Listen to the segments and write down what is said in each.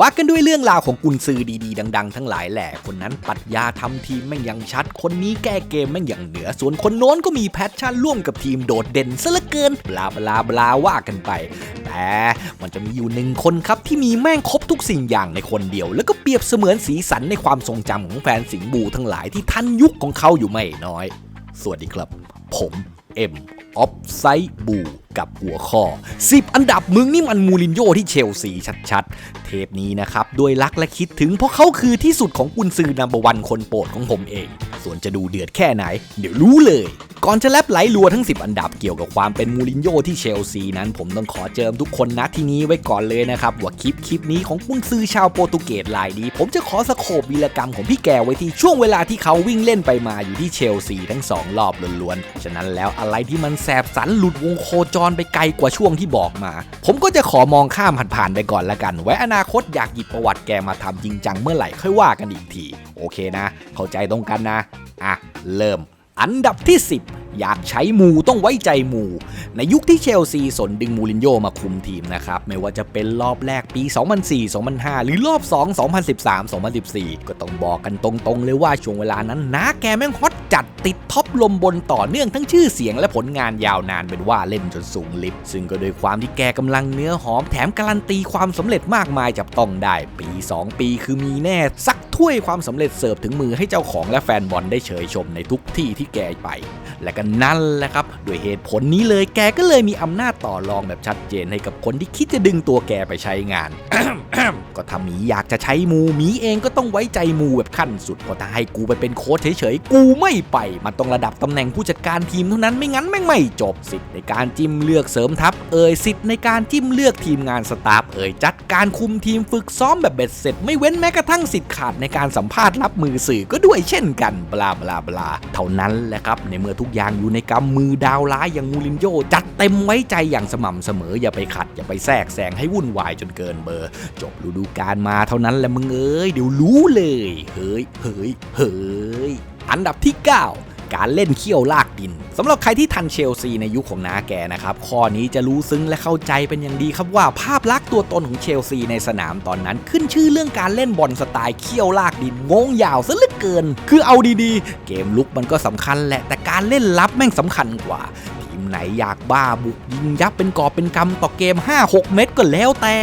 ว่ากันด้วยเรื่องราวของกุนซือดีๆ ดัง ๆ ทั้งหลายแหละ คนนั้นปรัชญาทำทีมแม่งยังชัด คนนี้แก้เกมแม่งอย่างเหนือ ส่วนคนโน้นก็มีแพชชั่นร่วมกับทีมโดดเด่นซะเหลือเกินบลาบลาบลาว่ากันไป แต่มันจะมีอยู่หนึ่งคนครับที่มีแม่งครบทุกสิ่งอย่างในคนเดียว แล้วก็เปรียบเสมือนสีสันในความทรงจำของแฟนสิงห์บูทั้งหลายที่ทันยุคของเขาอยู่ไม่น้อย สวัสดีครับ ผมเอ็ม ออฟไซบูกับหัวข้อ 10 อันดับมึงนี่มันมูรินโญ่ที่เชลซีชัดๆ เทปนี้นะครับ ด้วยรักและคิดถึงเพราะเขาคือที่สุดของกุนซือนัมเบอร์วันคนโปรดของผมเอง ส่วนจะดูเดือดแค่ไหน เดี๋ยวรู้เลย ก่อนจะแลบไหลลัวทั้ง 10 อันดับเกี่ยวกับความเป็นมูรินโญ่ที่เชลซีนั้น ผมต้องขอเจิมทุกคนนะที่นี้ไว้ก่อนเลยนะครับ ว่าคลิปคลิปนี้ของกุนซือชาวโปรตุเกสรายนี้ ผมจะขอสโคบวีรกรรมของพี่แกไว้ที่ช่วงเวลาที่เขาวิ่งเล่นไปมาอยู่ที่เชลซีทั้งสองรอบล้วนๆฉะนั้นแล้วอะไรที่มันแสบสันหลุดวงโคจรไปไกลกว่าช่วงที่บอกมา ผมก็จะขอมองข้ามผ่านๆไปก่อนละกัน ไว้อนาคตอยากหยิบประวัติแกมาทำจริงจังเมื่อไหร่ค่อยว่ากันอีกทีโอเคนะ เข้าใจตรงกันนะ อะ เริ่มอันดับที่ 10 อยากใช้มูต้องไว้ใจมู ในยุคที่เชลซีสนดึงมูรินโญ่มาคุมทีมนะครับ ไม่ว่าจะเป็นรอบแรกปี 2004 2005 หรือรอบ 2 2013 2014 ก็ต้องบอกกันตรงๆเลยว่าช่วงเวลานั้นนาแกแม่งฮอตจัดติดท็อปลมบนต่อเนื่องทั้งชื่อเสียงและผลงานยาวนานเป็นว่าเล่นจนสูงลิฟต์ซึ่งก็โดยความที่แกกำลังเนื้อหอมแถมการันตีความสำเร็จมากมายจับต้องได้ปี 2 ปีคือมีแน่สักถ้วยความสำเร็จเสิร์ฟถึงมือให้เจ้าของและแฟนบอลได้เฉยชมในทุกที่ที่แกไป และก็นั่นแหละครับ ด้วยเหตุผลนี้เลยแกก็เลยมีอำนาจต่อรองแบบชัดเจนให้กับคนที่คิดจะดึงตัวแกไปใช้งาน ก็ถ้าหมีอยากจะใช้มูหมีเองก็ต้องไว้ใจมูแบบขั้นสุดเพราะถ้าให้กูไปเป็นโค้ชเฉยๆ กูไม่ไป มันต้องระดับตำแหน่งผู้จัดการทีมเท่านั้นไม่งั้นแม่งไม่จบสิทธิ์ในการจิ้มเลือกเสริมทัพเอ่ยสิทธิ์ในการจิ้มเลือกทีมงานสตาฟเอ่ยจัดการคุมทีมฝึกซ้อมแบบเบ็ดเสร็จ ไม่เว้นแม้กระทั่งสิทธิ์ขาดในการสัมภาษณ์รับมือสื่อก็ด้วยเช่นกันบลาบลาบลาเท่านั้นแหละครับในเมื่อทุกอย่างอยู่ในกำมือดาวร้ายอย่างมูรินโญ่จัดเต็มไว้ใจอย่างสม่ำเสมออย่าไปขัด อย่าไปแทรกแซงให้วุ่นวายจนเกินเบอร์จบฤดูกาลมาเท่านั้นแหละมึงเอ้ยเดี๋ยวรู้เลย เฮ้ยเฮ้ยเฮ้ยอันดับที่ 9การเล่นเขี้ยวลากดินสำหรับใครที่ทันเชลซีในยุคของนาแกนะครับ ข้อนี้จะรู้ซึ้งและเข้าใจเป็นอย่างดีครับว่าภาพลักษณ์ตัวตนของเชลซีในสนามตอนนั้น ขึ้นชื่อเรื่องการเล่นบอลสไตล์เขี้ยวลากดินงงยาวซะเหลือเกิน คือเอาดีๆ เกมลุกมันก็สำคัญแหละแต่การเล่นลับแม่งสำคัญกว่า ไหนอยากบ้าบุกยิงยับเป็นกอบเป็นกำต่อเกม 5-6 เม็ดก็แล้วแต่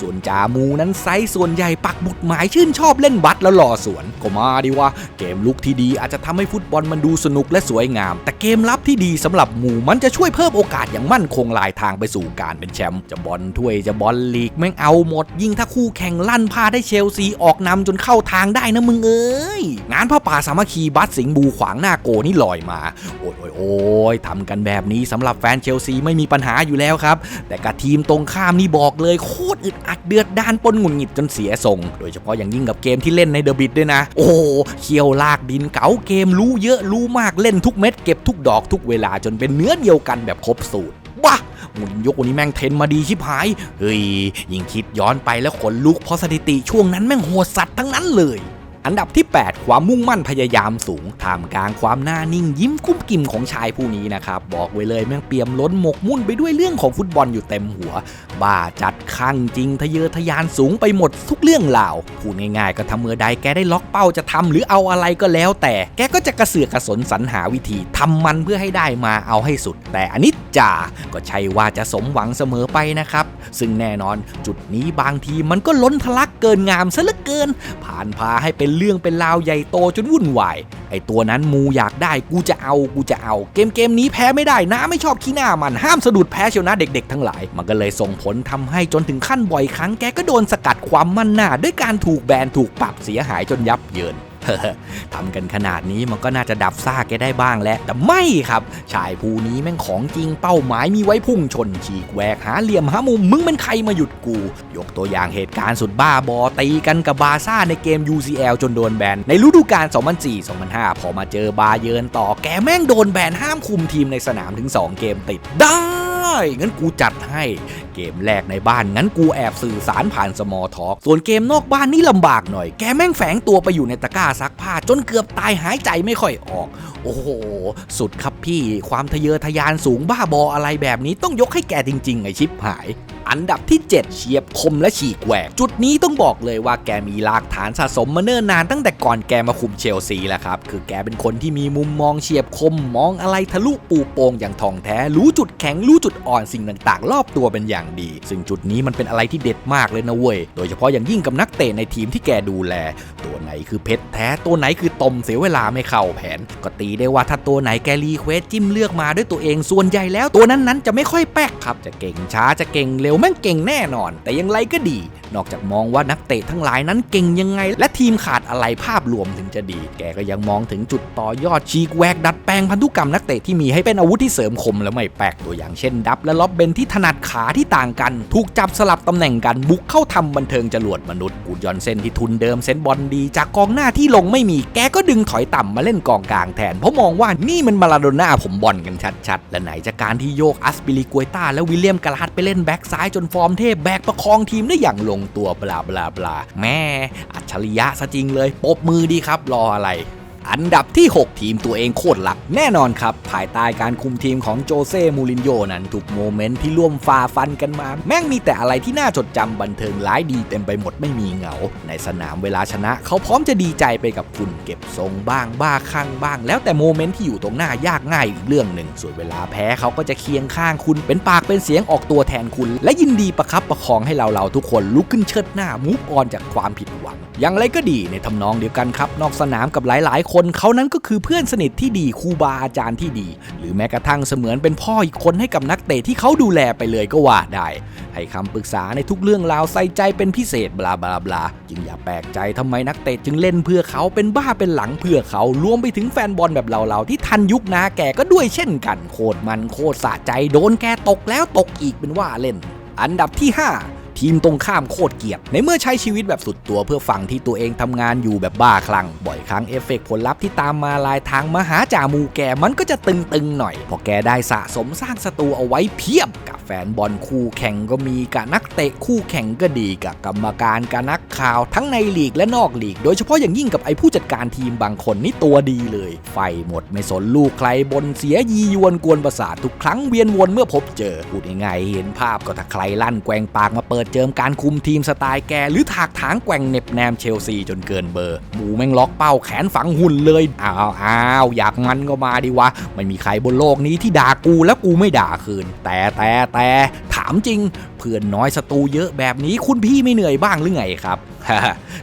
ส่วนจามูนั้นไซส์ส่วนใหญ่ปักบุดหมายชื่นชอบเล่นบัตแล้วหล่อสวนก็มาดีว่า เกมลุกที่ดีอาจจะทำให้ฟุตบอลมันดูสนุกและสวยงาม แต่เกมรับที่ดีสำหรับหมูมันจะช่วยเพิ่มโอกาสอย่างมั่นคงลายทางไปสู่การเป็นแชมป์จะบอลถ้วยจะบอลลีกแม่งเอาหมด ยิ่งถ้าคู่แข่งลั่นพาได้เชลซีออกนำจนเข้าทางได้นะมึงเอ้ยงานพ่อป่าสามัคคีบัสสิงบูขวางหน้าโกนี่ลอยมา โอ้ยโอ้ยโอ้ยทำกันแบบนี้สำหรับแฟนเชลซีไม่มีปัญหาอยู่แล้วครับ แต่กับทีมตรงข้ามนี่บอกเลยโคตรอึดอัดเดือดด้านปนหงุดหงิดจนเสียทรง โดยเฉพาะอย่างยิ่งกับเกมที่เล่นในเดอะบิดด้วยนะ โอ้โหเคี่ยวลากดินเก๋าเกมรู้เยอะรู้มากเล่นทุกเม็ดเก็บทุกดอกทุกเวลาจนเป็นเนื้อเดียวกันแบบครบสูตรว้ามุนยกวันนี้แม่งเทนมาดีชิบหาย เฮ้ยยิ่งคิดย้อนไปแล้วขนลุกเพราะสถิติช่วงนั้นแม่งโหดสัตว์ทั้งนั้นเลย อันดับที่ 8 ความมุ่งมั่นพยายามสูงท่ามกลางความหน้านิ่งยิ้มกุ้มกิ่มของชายผู้นี้นะครับบอกไว้เลยแม่งเปี่ยมล้นหมกมุ่นไปด้วยเรื่องของฟุตบอลอยู่เต็มหัว บ้าจัดข้างจริงทะเยอทะยานสูงไปหมดทุกเรื่องราวพูดง่ายๆก็ทำเมื่อใดแกได้ล็อกเป้าจะทำหรือเอาอะไรก็แล้วแต่แกก็จะกระเสือกกระสนสรรหาวิธีทำมันเพื่อให้ได้มาเอาให้สุด แต่อนนี้จ่าก็ใช่ว่าจะสมหวังเสมอไปนะครับ ซึ่งแน่นอนจุดนี้บางทีมันก็ล้นทะลักเกินงามซะเหลือเกิน ผ่านพาให้เป็นเรื่องเป็นราวใหญ่โตจนวุ่นวาย ไอตัวนั้นมูอยากได้กูจะเอากูจะเอา เกมเกมนี้แพ้ไม่ได้นะไม่ชอบขี้หน้ามันห้ามสะดุดแพ้เชียวนะเด็กๆทั้งหลาย มันก็เลยส่งผลทำให้จนถึงขั้นบ่อยครั้งแกก็โดนสกัดความมั่นหน้าด้วยการถูกแบนถูกปรับเสียหายจนยับเยิน ทำกันขนาดนี้มันก็น่าจะดับซ่าแกได้บ้างแหละ แต่ไม่ครับ ชายผู้นี้แม่งของจริงเป้าหมายมีไว้พุ่งชน ฉีกแหวกหาเหลี่ยมหามุม มึงเป็นใครมาหยุดกู ยกตัวอย่างเหตุการณ์สุดบ้าบอ ตีกันกับบาซ่าในเกม UCL จนโดนแบน ในฤดูกาล 2004-2005 พอมาเจอบาเยินต่อแกแม่งโดนแบนห้ามคุมทีมในสนามถึง 2 เกมติดได้ งั้นกูจัดให้ เกมแรกในบ้านงั้นกูแอบสื่อสารผ่านสมอทอกส่วนเกมนอกบ้านนี่ลำบากหน่อย แกแม่งแฝงตัวไปอยู่ในตะกร้าซักผ้า จนเกือบตายหายใจไม่ค่อยออก โอ้โห สุดครับพี่ ความทะเยอทะยานสูงบ้าบออะไรแบบนี้ต้องยกให้แกจริง ๆ ไอชิปหาย อันดับที่ 7 เฉียบคมและฉีกแหวก จุดนี้ต้องบอกเลยว่าแกมีรากฐานสะสมมาเนิ่นนานตั้งแต่ก่อนแกมาคุมเชลซีแล้วครับ คือแกเป็นคนที่มีมุมมองเฉียบคม มองอะไรทะลุปูโปงอย่างทองแท้ รู้จุดแข็ง รู้จุดอ่อนสิ่งต่างๆ รอบตัวเป็นอย่างดี ซึ่งจุดนี้มันเป็นอะไรที่เด็ดมากเลยนะเว้ย โดยเฉพาะอย่างยิ่งกับนักเตะในทีมที่แกดูแล ตัวไหนคือเพชรแท้ ตัวไหนคือตมเสียเวลาไม่เข้าแผน ก็ตีได้ว่าถ้าตัวไหนแกรีเควสจิ้มเลือกมาด้วยตัวเองส่วนใหญ่แล้ว ตัวนั้นๆจะไม่ค่อยแป๊กครับ จะเก่งช้าจะเก่งเร็วแม่งเก่งแน่นอน แต่ยังไรก็ดี นอกจากมองว่านักเตะทั้งหลายนั้นเก่งยังไง และทีมขาดอะไรภาพรวมถึงจะดี แกก็ยังมองถึงจุดต่อยอดชีกแวกดัดแปลงพันธุกรรมนักเตะที่มีให้เป็นอาวุธที่เสริมคมและไม่แปลกตัวอย่างเช่น ดับและล็อบเบนที่ถนัดขาที่ต่างกัน ถูกจับสลับตำแหน่งกันบุกเข้าทำบันเทิงจรวดมนุษย์กูดยอนเซนที่ทุนเดิมเซนบอลดี จากกองหน้าที่ลงไม่มีแกก็ดึงถอยต่ำมาเล่นกองกลางแทนเพราะมองว่านี่มันมาลาโดน่าผมบอลกันชัดๆและไหนจะการที่โยกอัสปิลิกวยต้าและวิลเลียมกาลาดไปเล่นแบ็กซ้ายจนฟอร์มเทพแบกประคองทีมได้อย่างลงตัวบลาบลาบลาแม่อัจฉริยะซะจริงเลยปบมือดีครับรออะไร อันดับที่ 6 ทีมตัวเองโคตรหลักแน่นอนครับ ภายใต้การคุมทีมของโจเซ่ มูรินโญ่นั้นทุกโมเมนต์ที่ร่วมฝ่าฟันกันมา แม่งมีแต่อะไรที่น่าจดจำบันเทิงร้ายดีเต็มไปหมดไม่มีเหงา ในสนามเวลาชนะ เขาพร้อมจะดีใจไปกับคุณเก็บทรงบ้างบ้าคลั่งบ้าง แล้วแต่โมเมนต์ที่อยู่ตรงหน้ายากง่ายอีกเรื่องหนึ่ง ส่วนเวลาแพ้เขาก็จะเคียงข้างคุณเป็นปากเป็นเสียงออกตัวแทนคุณ และยินดีประคับประคองให้เราเราทุกคนลุกขึ้นเชิดหน้ามูฟออนจากความผิดหวัง อย่างไรก็ดีในทำนองเดียวกันครับ นอกสนามกับหลาย ๆ คนนเขานั้นก็คือเพื่อนสนิทที่ดีครูบาอาจารย์ที่ดี หรือแม้กระทั่งเสมือนเป็นพ่ออีกคนให้กับนักเตะที่เขาดูแลไปเลยก็ว่าได้ ให้คำปรึกษาในทุกเรื่องราวใส่ใจเป็นพิเศษบลาบลาบลาจึงอย่าแปลกใจทำไมนักเตะจึงเล่นเพื่อเขาเป็นบ้าเป็นหลังเพื่อเขารวมไปถึงแฟนบอลแบบเราๆที่ทันยุคนาแก่ก็ด้วยเช่นกันโคตรมันโคตรสะใจโดนแกตกแล้วตกอีกเป็นว่าเล่น อันดับที่ 5 ทีมตรงข้ามโคตรเกลียดในเมื่อใช้ชีวิตแบบสุดตัวเพื่อฝั่งที่ตัวเองทำงานอยู่แบบบ้าคลั่งบ่อยครั้งเอฟเฟกต์ผลลัพธ์ที่ตามมาลายทางมหาจ่ามูแกมันก็จะตึงๆหน่อย พอแกได้สะสมสร้างศัตรูเอาไว้เพียบกับแฟนบอลคู่แข่งก็มีกับนักเตะคู่แข่งก็ดีกับกรรมการกับนักข่าวทั้งในลีกและนอกลีก โดยเฉพาะอย่างยิ่งกับไอ้ผู้จัดการทีมบางคนนี่ตัวดีเลย ไฟหมดไม่สนลูกใครบนเสียยียวนกวนประสาททุกครั้งเวียนวนเมื่อพบเจอพูดง่ายๆเห็นภาพก็ถ้าใครลั่นแกวงปากมาเปิดเจิมการคุมทีมสไตล์แก หรือถากถางแกว่งเน็บแนมเชลซีจนเกินเบอร์ หมูแม่งล็อกเป้าแขนฝังหุ่นเลยอ้าวอ้าวอยากมันก็มาดิวะ ไม่มีใครบนโลกนี้ที่ด่ากูแล้วกูไม่ด่าคืน แต่แต่แต่ถามจริง เพื่อนน้อยศัตรูเยอะแบบนี้คุณพี่ไม่เหนื่อยบ้างหรือไงครับ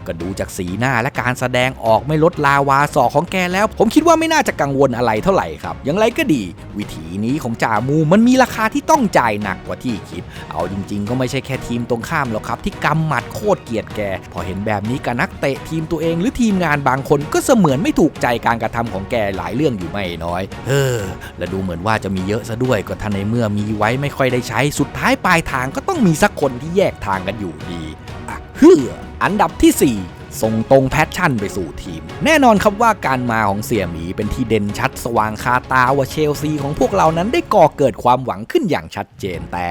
ก็ดูจากสีหน้าและการแสดงออกไม่ลดลาวาสอกของแกแล้ว ผมคิดว่าไม่น่าจะกังวลอะไรเท่าไหร่ครับ อย่างไรก็ดี วิถีนี้ของจ่ามูมันมีราคาที่ต้องจ่ายหนักกว่าที่คิด เอาจริง ๆ ก็ไม่ใช่แค่ทีมตรงข้ามหรอกครับ ที่กำหมัดโคตรเกียดแก พอเห็นแบบนี้กับนักเตะทีมตัวเองหรือทีมงานบางคนก็เสมือนไม่ถูกใจการกระทำของแกหลายเรื่องอยู่ไม่น้อย เออ และดูเหมือนว่าจะมีเยอะซะด้วยก็ท่านในเมื่อมีไว้ไม่ค่อยได้ใช้ สุดท้ายปลายทางก็ต้องมีสักคนที่แยกทางกันอยู่ดีอะเฮือ อันดับที่ 4 ส่งตรงแพชชั่นไปสู่ทีม แน่นอนครับว่าการมาของเสี่ยหมีเป็นที่เด่นชัดสว่างคาตาว่าเชลซีของพวกเรานั้นได้ก่อเกิดความหวังขึ้นอย่างชัดเจนแต่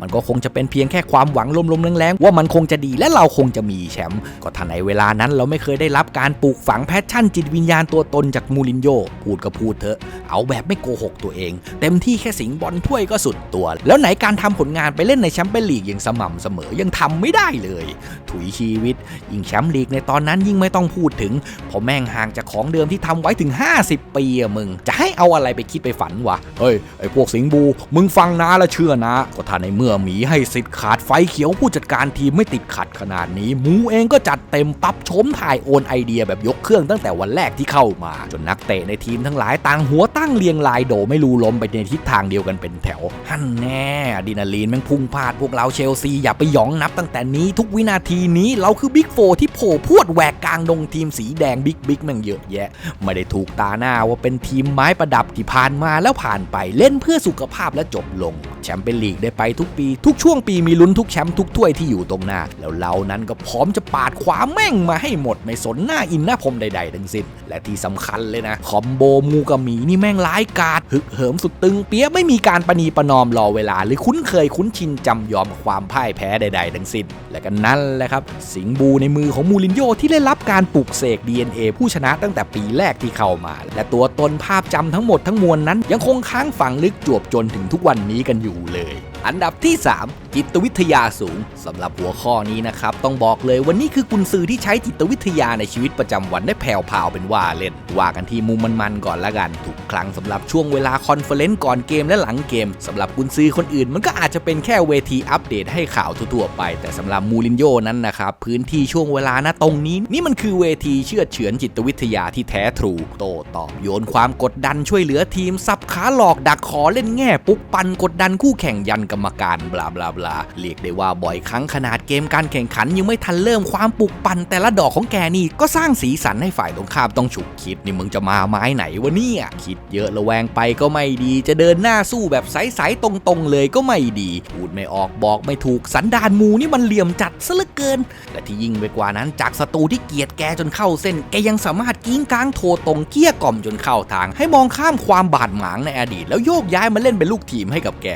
มันก็คงจะเป็นเพียงแค่ความหวังลมๆแรงๆว่ามันคงจะดีและเราคงจะมีแชมป์ก็ถ้าในเวลานั้นเราไม่เคยได้รับการปลูกฝังแพชชั่นจิตวิญญาณตัวตนจากมูรินโญ่พูดก็พูดเถอะเอาแบบไม่โกหกตัวเอง เต็มที่แค่สิงบอลถ้วยก็สุดตัว แล้วไหนการทำผลงานไปเล่นในแชมเปี้ยนลีกอย่างสม่ำเสมอยังทำไม่ได้เลย ถุยชีวิต ยิงแชมป์ลีกในตอนนั้นยิ่งไม่ต้องพูดถึงเพอแม่งห่างจากของเดิมที่ทำไว้ถึง 50 ปีอะมึง จะให้เอาอะไรไปคิดไปฝันวะ เฮ้ย ไอพวกสิงบู มึงฟังนะและเชื่อนะ ก็ถ้าในเมื่อหมีให้สิทธิ์ขาดไฟเขียวผู้จัดการทีมไม่ติดขัดขนาดนี้ มูเองก็จัดเต็มปั๊บชมถ่ายโอนไอเดียแบบยกเครื่องตั้งแต่วันแรกที่เข้ามา จนนักเตะในทีมทั้งหลายต่างหัวตั้งเรียงรายโดไม่รู้ล้มไปในทิศทางเดียวกันเป็นแถวฮั่นแน่ดรีนาลีนแม่งพุ่งพลาดพวกเราเชลซีอย่าไปหยองนับตั้งแต่นี้ทุกวินาทีนี้เราคือบิ๊กโฟที่โผล่พรวดแหวกกลางดงทีมสีแดงบิ๊กบิ๊กแม่งเยอะแยะ ไม่ได้ถูกตาหน้าว่าเป็นทีมไม้ประดับที่ผ่านมาแล้วผ่านไปเล่นเพื่อสุขภาพและจบลง แชมเปี้ยนลีกได้ไปทุกปี ทุกช่วงปีมีลุ้นทุกแชมป์ทุกถ้วยที่อยู่ตรงหน้า แล้วเรานั้นก็พร้อมจะปาดขวาแม่งมาให้หมดไม่สนหน้าอินหน้าพรมใดๆทั้งสิ้นและที่สำคัญเลยนะคอมโบมูกับหมีนี่แม่งร้ายกาจฮึกเหิมสุดตึงเปียไม่มีการประนีประนอมรอเวลา หรือคุ้นเคยคุ้นชินจำยอมความพ่ายแพ้ใด ๆ ทั้งสิ้นและกันนั่นแหละครับ สิงบูในมือของมูรินโยที่ได้รับการปลุกเสก DNA ผู้ชนะตั้งแต่ปีแรกที่เข้ามา และตัวตนภาพจำทั้งหมดทั้งมวลนั้น ยังคงค้างฝังลึกจวบจนถึงทุกวันนี้กันอยู่เลย อันดับที่ 3 จิตวิทยาสูงสำหรับหัวข้อนี้นะครับ ต้องบอกเลยวันนี้คือกุญซือที่ใช้จิตวิทยาในชีวิตประจำวันได้แผ่วพาวเป็นว่าเล่น ว่ากันที่มุมมันๆก่อนละกันทุกครั้งสำหรับช่วงเวลาคอนเฟอเรนซ์ก่อนเกมและหลังเกมสำหรับกุญซือคนอื่น มันก็อาจจะเป็นแค่เวทีอัปเดตให้ข่าวทั่วๆไป แต่สำหรับมูรินโญ่นั้นนะครับพื้นที่ช่วงเวลาณตรงนี้ นี่มันคือเวทีเชื่อเฉือนจิตวิทยาที่แท้ทรูโตตอบโยนความกดดันช่วยเหลือทีมสับขาหลอกดักขอเล่นแง่ปุ๊กปันกดดันคู่แข่งยันกรรมการบลาบลาบลาเรียกได้ว่าบ่อยครั้งขนาดเกมการแข่งขันยังไม่ทันเริ่มความปุกปั่นแต่ละดอกของแกนี่ก็สร้างสีสันให้ฝ่ายตรงข้ามต้องฉุกคิดนี่มึงจะมาไม้ไหนวะเนี่ยคิดเยอะระแวงไปก็ไม่ดี จะเดินหน้าสู้แบบใสๆตรงๆ เลยก็ไม่ดีพูดไม่ออกบอกไม่ถูกสันดานมูนี่มันเหลี่ยมจัดซะเหลือเกิน และที่ยิ่งไปกว่านั้นจากศัตรูที่เกลียดแกจนเข้าเส้น แกยังสามารถกิ้งก้างโทรตรงเกี้ยกล่อมจนเข้าทาง ให้มองข้ามความบาดหมางในอดีต แล้วโยกย้ายมาเล่นเป็นลูกทีมให้กับแก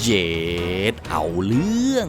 เย็ดเอาเรื่อง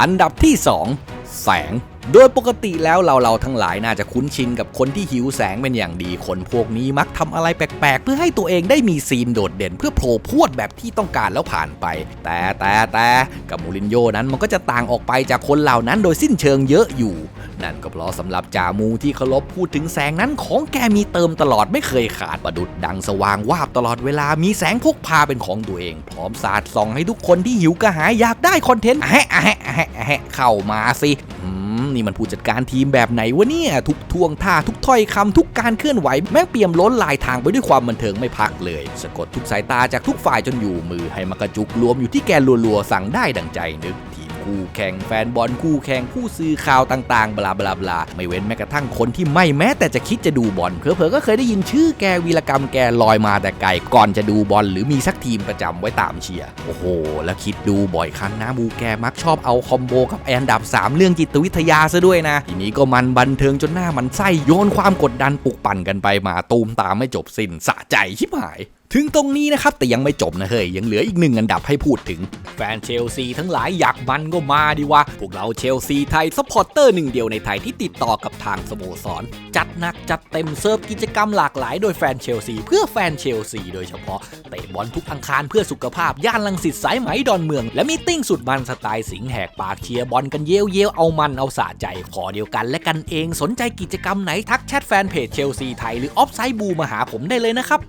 อันดับที่ 2 แสง โดยปกติแล้วเราเราทั้งหลายน่าจะคุ้นชินกับคนที่หิวแสงเป็นอย่างดีคนพวกนี้มักทำอะไรแปลกๆ เพื่อให้ตัวเองได้มีซีนโดดเด่นเพื่อโผล่พวดแบบที่ต้องการแล้วผ่านไป แต่แต่แต่กับมูรินโญ่นั้นมันก็จะต่างออกไปจากคนเหล่านั้นโดยสิ้นเชิงเยอะอยู่ นั่นก็เพราะสำหรับจามูที่เคารพพูดถึงแสงนั้นของแกมีเติมตลอดไม่เคยขาดประดุดดังสว่างวาบตลอดเวลามีแสงพกพาเป็นของตัวเอง พร้อมสาดส่องให้ทุกคนที่หิวกระหายอยากได้คอนเทนต์แฮะแฮะแฮะอะแฮะเข้ามาสิอืม นี่มันผู้จัดการทีมแบบไหนวะเนี่ยทุกท่วงท่าทุกถ้อยคำทุกการเคลื่อนไหวแม่งเปี่ยมล้นลายทางไปด้วยความบันเทิงไม่พักเลย สะกดทุกสายตาจากทุกฝ่ายจนอยู่มือให้มากระจุกรวมอยู่ที่แกรัวๆสั่งได้ดังใจนึกที คู่แข่งแฟนบอลคู่แข่งผู้สื่อข่าวต่างๆ บลาบลาบลาไม่เว้นแม้กระทั่งคนที่ไม่แม้แต่จะคิดจะดูบอลเผลอๆก็เคยได้ยินชื่อแกวีรกรรมแกลอยมาแต่ไกลก่อนจะดูบอลหรือมีสักทีมประจำไว้ตามเชียร์โอ้โห แล้วคิดดูบ่อยครั้งนะบูแกมักชอบเอาคอมโบกับไอนดับ 3 เรื่องจิตวิทยาซะด้วยนะ ทีนี้ก็มันบันเทิงจนหน้ามันไส้โยนความกดดันปลุกปั่นกันไปมาตูมตามไม่จบสิ้นสะใจชิบหาย ถึงตรงนี้นะครับ แต่ยังไม่จบนะเฮ้ย ยังเหลืออีกหนึ่งอันดับให้พูดถึง แฟนเชลซีทั้งหลายอยากมันก็มาดีวะ พวกเราเชลซีไทยซัพพอร์เตอร์หนึ่งเดียวในไทยที่ติดต่อกับทางสโมสร จัดหนักจัดเต็มเซิร์ฟกิจกรรมหลากหลายโดยแฟนเชลซี เพื่อแฟนเชลซีโดยเฉพาะ เตะบอลทุกอังคารเพื่อสุขภาพ ย่านลังสิตสายไหมดอนเมือง และมีติ้งสุดมันสไตล์สิงแหกปากเชียร์บอลกันเยวเยวๆเอามันเอาสะใจขอเดียวกัน และกันเองสนใจกิจกรรมไหนทักแชทแฟนเพจเชลซีไทยหรือออฟไซด์บูมาหาผมได้เลยนะครับ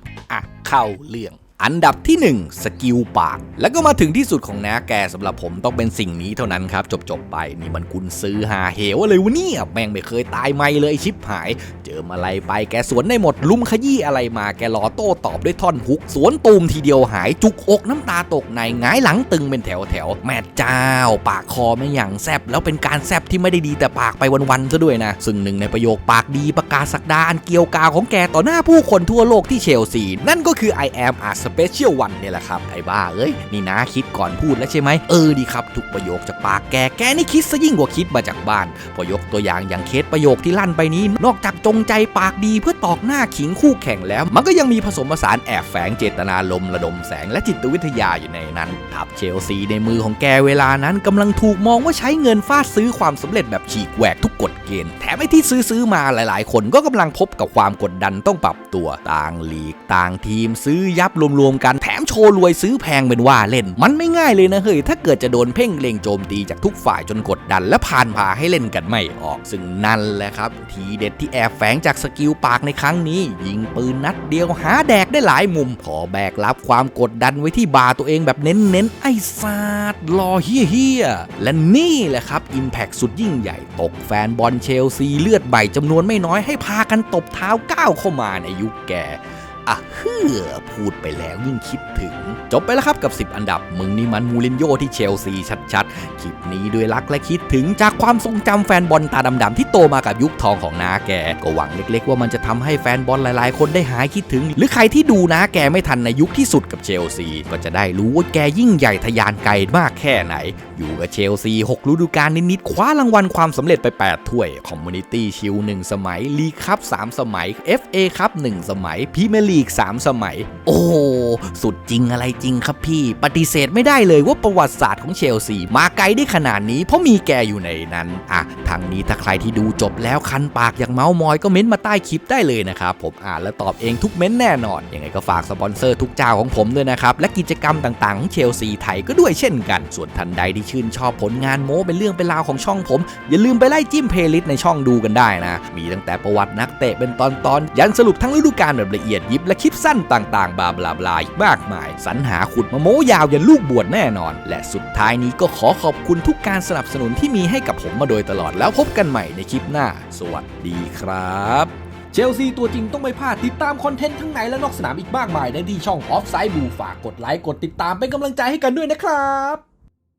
เข้าเรื่อง อันดับที่ 1 สกิลปาก แล้วก็มาถึงที่สุดของน้าแกสำหรับผมต้องเป็นสิ่งนี้เท่านั้นครับ จบจบๆไปนี่มันกุนซื้อหาเหวอะไรวะเนี่ยแม่งไม่เคยตายไม่เลยชิปหาย เจออะไรไปแกสวนได้หมดลุมขยี้อะไรมาแกรอโต้ตอบด้วยท่อนฮุก สวนตูมทีเดียวหายจุกอกน้ำตาตกในงายหลังตึงเป็นแถวแถวแม่เจ้า ปากคอไม่อย่างแซบแล้วเป็นการแซบที่ไม่ได้ดีแต่ปากไปวันๆซะด้วยนะ ซึ่งหนึ่งในประโยคปากดีประกาศสักดาอันเกรียวกาวของแกต่อหน้าผู้คนทั่วโลกที่เชลซีนั่นก็คือ I am a special one เนี่ยแหละครับไอ้บ้าเอ้ยนี่นะคิดก่อนพูดแล้วใช่ไหมเออดีครับทุกประโยคจากปากแกแกนี่คิดซะยิ่งกว่าคิดมาจากบ้านพอยกตัวอย่างอย่างเคสประโยคที่ลั่นไปนี้ นอกจากจงใจปากดีเพื่อตอกหน้าขิงคู่แข่งแล้ว มันก็ยังมีผสมผสานแอบแฝงเจตนาลมระดมแสงและจิตวิทยาอยู่ในนั้นทับเชลซีในมือของแกเวลานั้นกำลังถูกมองว่าใช้เงินฟาดซื้อความสำเร็จแบบฉีกแหวกทุกกฎเกณฑ์แถมไอ้ที่ซื้อซื้อมาหลาย ๆ คนก็กำลังพบกับความกดดันต้องปรับตัวต่างหลีกต่างทีมซื้อยับรวมๆกันแถมโชว์รวยซื้อแพงเป็นว่าเล่น มันไม่ง่ายเลยนะเฮ้ยถ้าเกิดจะโดนเพ่งเล็งโจมตีจากทุกฝ่ายจนกดดัน และผ่านพาให้เล่นกันไม่ออก ซึ่งนั่นแหละครับ ทีเด็ดที่แอบแฝงจากสกิลปากในครั้งนี้ ยิงปืนนัดเดียวหาแดกได้หลายมุม ขอแบกรับความกดดันไว้ที่บาตัวเองแบบเน้นๆไอ้ซาดรอเฮียเฮียๆและนี่แหละครับอิมแพ t สุดยิ่งใหญ่ตกแฟนบอลเชลซีเลือดใบจำนวนไม่น้อยให้พากันตบเท้าก้าวเข้ามาในยุคแก อะเฮือพูดไปแล้วยิ่งคิดถึง จบไปแล้วครับกับ 10 อันดับ มึงนี่มันมูรินโญ่ที่เชลซีชัดๆ คลิปนี้ด้วยรักและคิดถึงจากความทรงจำแฟนบอลตาดำๆที่โตมากับยุคทองของนาแก ก็หวังเล็กๆ ว่ามันจะทำให้แฟนบอลหลายๆ คนได้หายคิดถึง หรือใครที่ดูนาแกไม่ทันในยุคที่สุดกับเชลซี ก็จะได้รู้ว่าแกยิ่งใหญ่ทะยานไกลมากแค่ไหน อยู่กับเชลซี 6 ฤดูกาลนิดๆ คว้ารางวัลความสำเร็จไป 8 ถ้วย คอมมูนิตี้ชิล1สมัย ลีคัพ3สมัย FA คัพ1สมัยพรีเมียร์ลีก 3 สมัย โอ้สุดจริงอะไรจริงครับพี่ ปฏิเสธไม่ได้เลยว่าประวัติศาสตร์ของเชลซี มาไกลได้ขนาดนี้ เพราะมีแกอยู่ในนั้นอะทางนี้ถ้าใครที่ดูจบแล้วคันปากอย่ากเมาส์มอยก็เม้นมาใต้คลิปได้เลยนะครับ ผมอ่านและตอบเองทุกเม้นแน่นอนยังไงก็ฝากสปอนเซอร์ทุกเจ้าของผมด้วยนะครับ และกิจกรรมต่างๆของเชลซีไทยก็ด้วยเช่นกัน ส่วนท่านใดที่ชื่นชอบผลงานโม้เป็นเรื่องเป็นราวของช่องผม อย่าลืมไปไล่จิ้มเพลย์ลิสต์ในช่องดูกันได้นะ มีตั้งแต่ประวัตินักเตะเป็นตอนๆยันสรุปทั้งฤดูกาลแบบละเอียดยิบและคลิปสั้นต่างๆ บาบลาบลาอีกมากมาย สรรหาขุดมาโม้ยาวยันลูกบวชแน่นอน และสุดท้ายนี้ก็ขอขอบคุณทุกการสนับสนุนที่มีให้กับผมมาโดยตลอดแล้วพบกันใหม่ในคลิปหน้า สวัสดีครับเชลซีตัวจริงต้องไม่พลาดติดตามคอนเทนต์ทั้งในและนอกสนามอีกมากมายได้ที่ช่อง Offside Blue ฝากกดไลค์กดติดตามเป็นกำลังใจให้กันด้วยนะครับ